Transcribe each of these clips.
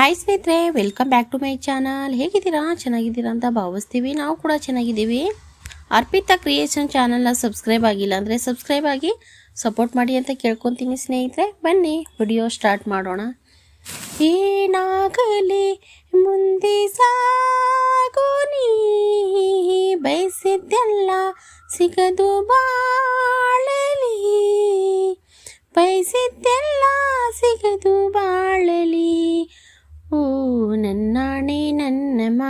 Hi ಸ್ನೇಹಿತರೆ welcome back to my channel ಹೇಗಿದ್ದೀರಾ? ಚೆನ್ನಾಗಿದ್ದೀರಾ ಅಂತ ಭಾವಿಸ್ತೀವಿ. ನಾವು ಕೂಡ ಚೆನ್ನಾಗಿದ್ದೀವಿ. ಅರ್ಪಿತಾ ಕ್ರಿಯೇಷನ್ ಚಾನಲ್ನ ಸಬ್ಸ್ಕ್ರೈಬ್ ಆಗಿಲ್ಲ ಅಂದರೆ ಸಬ್ಸ್ಕ್ರೈಬ್ ಆಗಿ ಸಪೋರ್ಟ್ ಮಾಡಿ ಅಂತ ಕೇಳ್ಕೊತೀನಿ ಸ್ನೇಹಿತರೆ. ಬನ್ನಿ ವಿಡಿಯೋ ಸ್ಟಾರ್ಟ್ ಮಾಡೋಣ. ಏನಾಗಲಿ, ಮುಂದೆ ಸಾಗೋನಿ ಬಯಸಿದ್ದೆಲ್ಲ ಸಿಗದು ಬಾಳಲಿ. ಬಯಸಿದ್ದೆಲ್ಲ ಸಿಗದು ಬಾಳಲಿ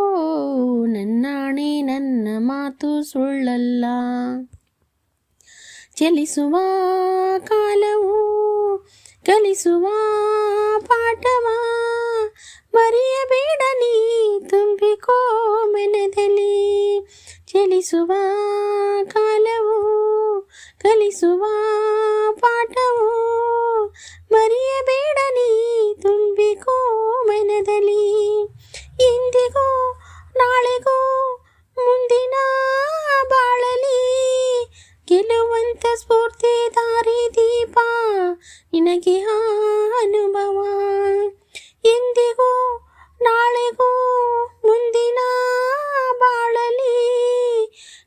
ಓ, ನನ್ನಾಣೆ ನನ್ನ ಮಾತು ಸುಳ್ಳಲ್ಲ. ಚಲಿಸುವ ಕಾಲವು, ಕಲಿಸುವ ಪಾಠವ ಮರೆಯಬೇಡ ನೀ ತುಂಬಿಕೋ ಮನದಲ್ಲಿ. ಚಲಿಸುವ ಕಾಲವು, ಕಲಿಸುವ ಅನುಭವ. ಎಂದಿಗೂ ನಾಳೆಗೂ ಮುಂದಿನ ಬಾಳಲಿ.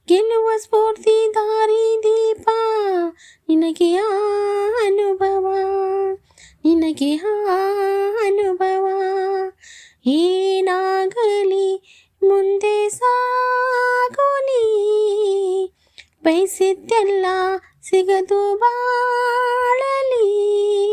ಗೆಲ್ಲುವ ಸ್ಫೂರ್ತಿ ದಾರಿ ದೀಪ, ನಿನಗೆ ಆ ಅನುಭವ. ನಿನಗೆ ಆ ಅನುಭವ. ಏನಾಗಲಿ ಮುಂದೆ ಸಾಗು ನೀ. ಬಯಸಿದ್ದೆಲ್ಲ ಸಿಗದು ಬಾಳಲಿ.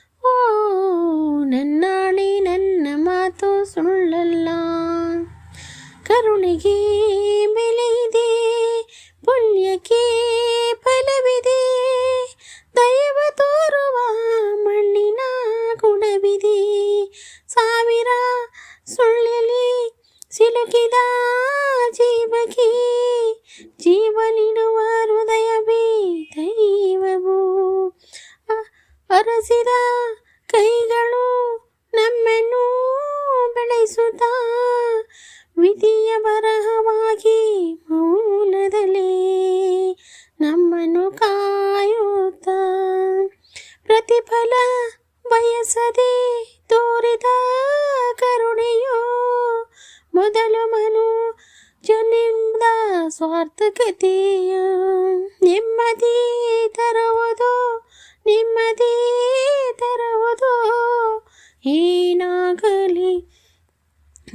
ಪುಣ್ಯಕ್ಕೆ ಫಲವಿದೆ. ದೈವ ತೋರುವ ಮಣ್ಣಿನ ಗುಣವಿದೆ. ಸಾವಿರ ಸುಳ್ಳಲಿ ಸಿಲುಕಿದ ಜೀವಕ್ಕೆ ಜೀವ ನೀಡುವ ಹೃದಯವೇ ದೈವವು. ಅರಸಿದ ಕೈಗಳು ನಮ್ಮನ್ನು ಬೆಳೆಸುತ್ತ, ವಿಧಿಯ ಬರಹವಾಗಿ ಪ್ರತಿಫಲ ಬಯಸದೆ ತೋರಿದ ಕರುಣೆಯೋ? ಮೊದಲು ಮನು ಜನಿಂದ ಸ್ವಾರ್ಥಕತೆಯ ನೆಮ್ಮದಿ ತರುವುದು ನೆಮ್ಮದಿ ತರುವುದು ಏನಾಗಲಿ?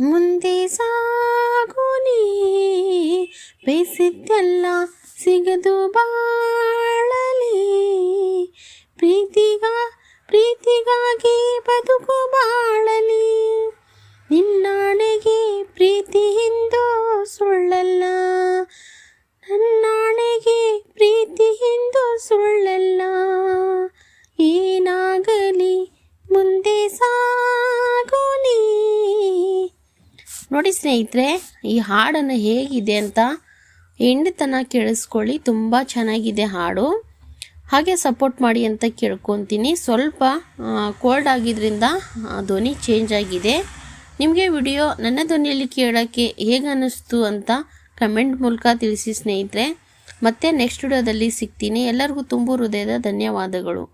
ಮುಂದೆ ಸಾಗುನಿ ಬೇಸಿದ್ದೆಲ್ಲ ಸಿಗದು ಬಾಳಲಿ. ಪ್ರೀತಿಗ, ಪ್ರೀತಿಗಾಗಿ ಬದುಕು ಬಾಳಲಿ. ನಿನ್ನಾಣೆಗೆ ಪ್ರೀತಿ ಎಂದು ಸುಳ್ಳಲ್ಲ. ನನ್ನಾಣೆಗೆ ಪ್ರೀತಿ ಎಂದು ಸುಳ್ಳಲ್ಲ. ಏನಾಗಲಿ ಮುಂದೆ ಸಾಗೋಲಿ ನೋಡಿ ಸ್ನೇಹಿತರೆ, ಈ ಹಾಡನ್ನು ಹೇಗಿದೆ ಅಂತ ಹೆಂಡತನ ಕೇಳಿಸ್ಕೊಳ್ಳಿ. ತುಂಬ ಚೆನ್ನಾಗಿದೆ ಹಾಡು. ಹಾಗೆ ಸಪೋರ್ಟ್ ಮಾಡಿ ಅಂತ ಕೇಳ್ಕೊತೀನಿ. ಸ್ವಲ್ಪ ಕೋಲ್ಡ್ ಆಗಿದ್ದರಿಂದ ಧ್ವನಿ ಚೇಂಜ್ ಆಗಿದೆ. ನಿಮಗೆ ವಿಡಿಯೋ ನನ್ನ ಧ್ವನಿಯಲ್ಲಿ ಕೇಳೋಕ್ಕೆ ಹೇಗೆ ಅನ್ನಿಸ್ತು ಅಂತ ಕಮೆಂಟ್ ಮೂಲಕ ತಿಳಿಸಿ ಸ್ನೇಹಿತರೆ. ಮತ್ತೆ ನೆಕ್ಸ್ಟ್ ವಿಡಿಯೋದಲ್ಲಿ ಸಿಗ್ತೀನಿ. ಎಲ್ಲರಿಗೂ ತುಂಬ ಹೃದಯದ ಧನ್ಯವಾದಗಳು.